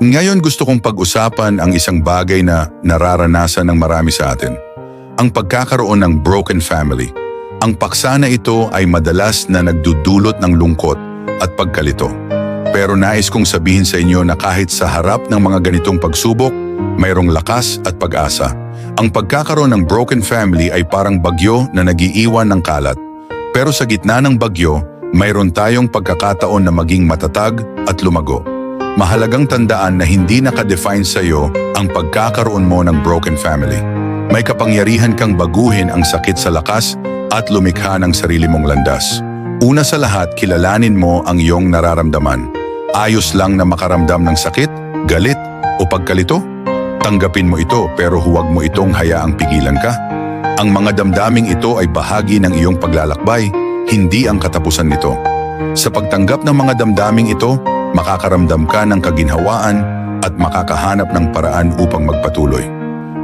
Ngayon gusto kong pag-usapan ang isang bagay na nararanasan ng marami sa atin. Ang pagkakaroon ng broken family. Ang paksa na ito ay madalas na nagdudulot ng lungkot at pagkalito. Pero nais kong sabihin sa inyo na kahit sa harap ng mga ganitong pagsubok, mayroong lakas at pag-asa. Ang pagkakaroon ng broken family ay parang bagyo na nagiiwan ng kalat. Pero sa gitna ng bagyo, mayroon tayong pagkakataon na maging matatag at lumago. Mahalagang tandaan na hindi nakadefine sa iyo ang pagkakaroon mo ng broken family. May kapangyarihan kang baguhin ang sakit sa lakas at lumikha ng sarili mong landas. Una sa lahat, kilalanin mo ang iyong nararamdaman. Ayos lang na makaramdam ng sakit, galit o pagkalito? Tanggapin mo ito pero huwag mo itong hayaang pigilan ka. Ang mga damdaming ito ay bahagi ng iyong paglalakbay, hindi ang katapusan nito. Sa pagtanggap ng mga damdaming ito, makakaramdam ka ng kaginhawaan at makakahanap ng paraan upang magpatuloy.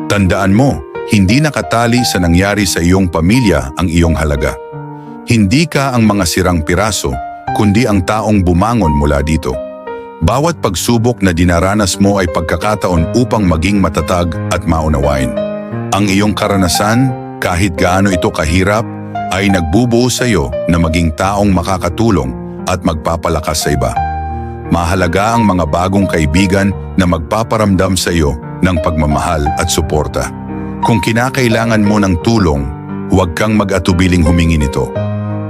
Tandaan mo, hindi nakatali sa nangyari sa iyong pamilya ang iyong halaga. Hindi ka ang mga sirang piraso, kundi ang taong bumangon mula dito. Bawat pagsubok na dinaranas mo ay pagkakataon upang maging matatag at maunawain. Ang iyong karanasan, kahit gaano ito kahirap, ay nagbubuo sa iyo na maging taong makakatulong at magpapalakas sa iba. Mahalaga ang mga bagong kaibigan na magpaparamdam sa iyo ng pagmamahal at suporta. Kung kinakailangan mo ng tulong, huwag kang mag-atubiling humingi nito.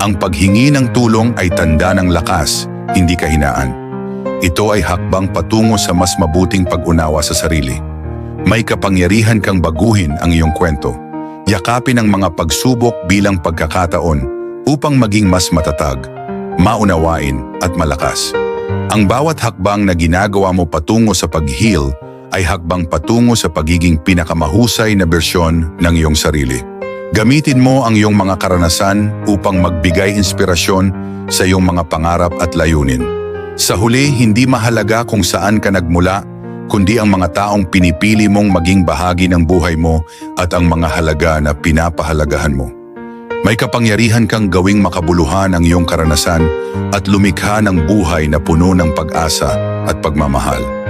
Ang paghingi ng tulong ay tanda ng lakas, hindi kahinaan. Ito ay hakbang patungo sa mas mabuting pag-unawa sa sarili. May kapangyarihan kang baguhin ang iyong kwento. Yakapin ang mga pagsubok bilang pagkakataon upang maging mas matatag, maunawain at malakas. Ang bawat hakbang na ginagawa mo patungo sa pag-heal ay hakbang patungo sa pagiging pinakamahusay na bersyon ng iyong sarili. Gamitin mo ang iyong mga karanasan upang magbigay inspirasyon sa iyong mga pangarap at layunin. Sa huli, hindi mahalaga kung saan ka nagmula, kundi ang mga taong pinipili mong maging bahagi ng buhay mo at ang mga halaga na pinapahalagahan mo. May kapangyarihan kang gawing makabuluhan ang iyong karanasan at lumikha ng buhay na puno ng pag-asa at pagmamahal.